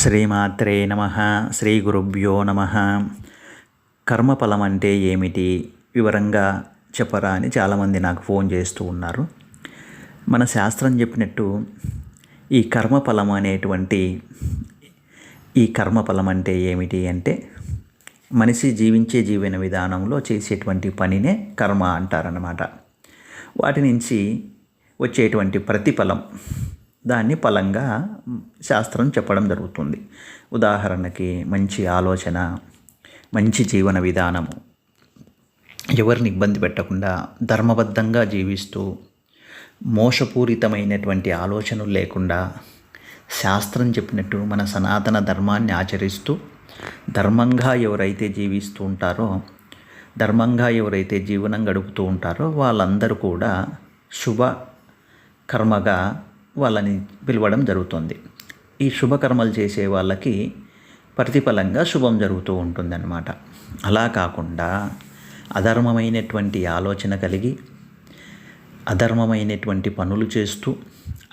శ్రీమాత్రే నమ శ్రీ గురుభ్యో నమ. కర్మఫలం అంటే ఏమిటి? వివరంగా చెప్పరా అని చాలామంది నాకు ఫోన్ చేస్తూ ఉన్నారు. మన శాస్త్రం చెప్పినట్టు ఈ కర్మఫలం అనేటువంటి ఈ కర్మఫలం అంటే ఏమిటి అంటే మనిషి జీవించే జీవన విధానంలో చేసేటువంటి పనినే కర్మ అంటారన్నమాట. వాటి నుంచి వచ్చేటువంటి ప్రతిఫలం దాన్ని ఫలంగా శాస్త్రం చెప్పడం జరుగుతుంది. ఉదాహరణకి మంచి ఆలోచన మంచి జీవన విధానము. ఎవరిని ఇబ్బంది పెట్టకుండా ధర్మబద్ధంగా జీవిస్తూ మోసపూరితమైనటువంటి ఆలోచనలు లేకుండా శాస్త్రం చెప్పినట్టు మన సనాతన ధర్మాన్ని ఆచరిస్తూ ధర్మంగా ఎవరైతే జీవిస్తూ ఉంటారో ధర్మంగా ఎవరైతే జీవనం గడుపుతూ ఉంటారో వాళ్ళందరూ కూడా శుభ కర్మగా వాళ్ళని పిలవడం జరుగుతుంది. ఈ శుభకర్మలు చేసే వాళ్ళకి ప్రతిఫలంగా శుభం జరుగుతూ ఉంటుందన్నమాట. అలా కాకుండా అధర్మమైనటువంటి ఆలోచన కలిగి అధర్మమైనటువంటి పనులు చేస్తూ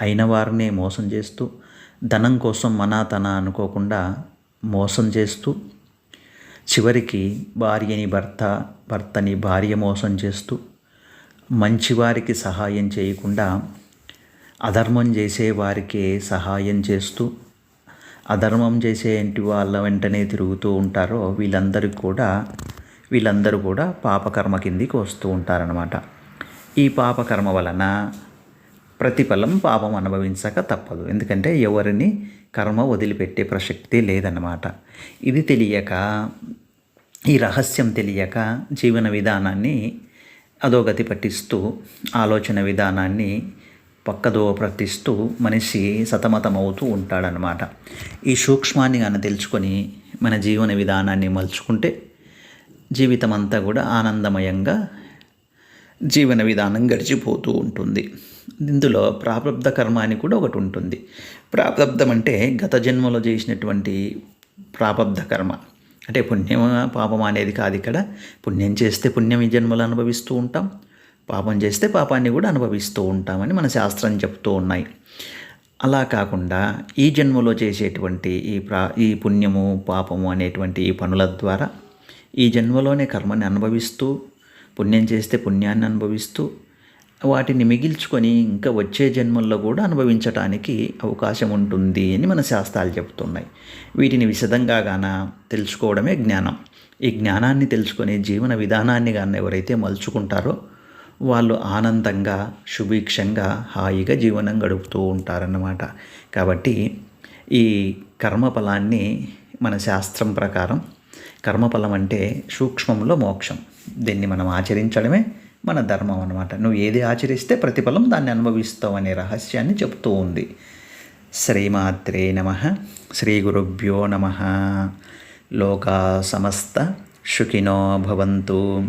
అయిన వారినే మోసం చేస్తూ ధనం కోసం మనాతన అనుకోకుండా మోసం చేస్తూ చివరికి భార్యని భర్త భర్తని భార్య మోసం చేస్తూ మంచివారికి సహాయం చేయకుండా అధర్మం చేసే వారికే సహాయం చేస్తూ అధర్మం చేసే ఇంటి వాళ్ళ వెంటనే తిరుగుతూ ఉంటారో వీళ్ళందరికీ కూడా వీళ్ళందరూ కూడా పాపకర్మ కిందికి వస్తూ ఉంటారనమాట ఈ పాపకర్మ వలన ప్రతిఫలం పాపం అనుభవించక తప్పదు. ఎందుకంటే ఎవరిని కర్మ వదిలిపెట్టే ప్రసక్తి లేదన్నమాట. ఇది తెలియక ఈ రహస్యం తెలియక జీవన విధానాన్ని అధోగతి పట్టిస్తూ ఆలోచన విధానాన్ని పక్కదో ప్రవర్తిస్తూ మనిషి సతమతమవుతూ ఉంటాడనమాట ఈ సూక్ష్మాన్ని కానీ తెలుసుకొని మన జీవన విధానాన్ని మలుచుకుంటే జీవితం అంతా కూడా ఆనందమయంగా జీవన విధానం గడిచిపోతూ ఉంటుంది. ఇందులో ప్రారంధ కర్మ అని కూడా ఒకటి ఉంటుంది. ప్రారంధం అంటే గత జన్మలో చేసినటువంటి ప్రారంధ కర్మ. అంటే పుణ్యమా పాపం అనేది కాదు ఇక్కడ. పుణ్యం చేస్తే పుణ్యం ఈ జన్మలు అనుభవిస్తూ ఉంటాం. పాపం చేస్తే పాపాన్ని కూడా అనుభవిస్తూ ఉంటామని మన శాస్త్రం చెప్తూ ఉన్నాయి. అలా కాకుండా ఈ జన్మలో చేసేటువంటి ఈ ప్రా ఈ పుణ్యము పాపము అనేటువంటి ఈ పనుల ద్వారా ఈ జన్మలోనే కర్మని అనుభవిస్తూ పుణ్యం చేస్తే పుణ్యాన్ని అనుభవిస్తూ వాటిని మిగిల్చుకొని ఇంకా వచ్చే జన్మల్లో కూడా అనుభవించటానికి అవకాశం ఉంటుంది అని మన శాస్త్రాలు చెబుతున్నాయి వీటిని విశదంగా గాన తెలుసుకోవడమే జ్ఞానం. ఈ జ్ఞానాన్ని తెలుసుకొని జీవన విధానాన్ని కానీ ఎవరైతే మలుచుకుంటారో వాళ్ళు ఆనందంగా సుభిక్షంగా హాయిగా జీవనం గడుపుతూ ఉంటారన్నమాట. కాబట్టి ఈ కర్మఫలాన్ని మన శాస్త్రం ప్రకారం కర్మఫలం అంటే సూక్ష్మంలో మోక్షం. దీన్ని మనం ఆచరించడమే మన ధర్మం అనమాట నువ్వు ఏది ఆచరిస్తే ప్రతిఫలం దాన్ని అనుభవిస్తావు అనే రహస్యాన్ని చెప్తూ ఉంది. శ్రీమాత్రే నమ శ్రీ గురుభ్యో నమ. లోకా సమస్త సుఖినో భవంతు.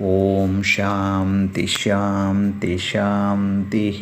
ॐ शां तिशाति शा तिः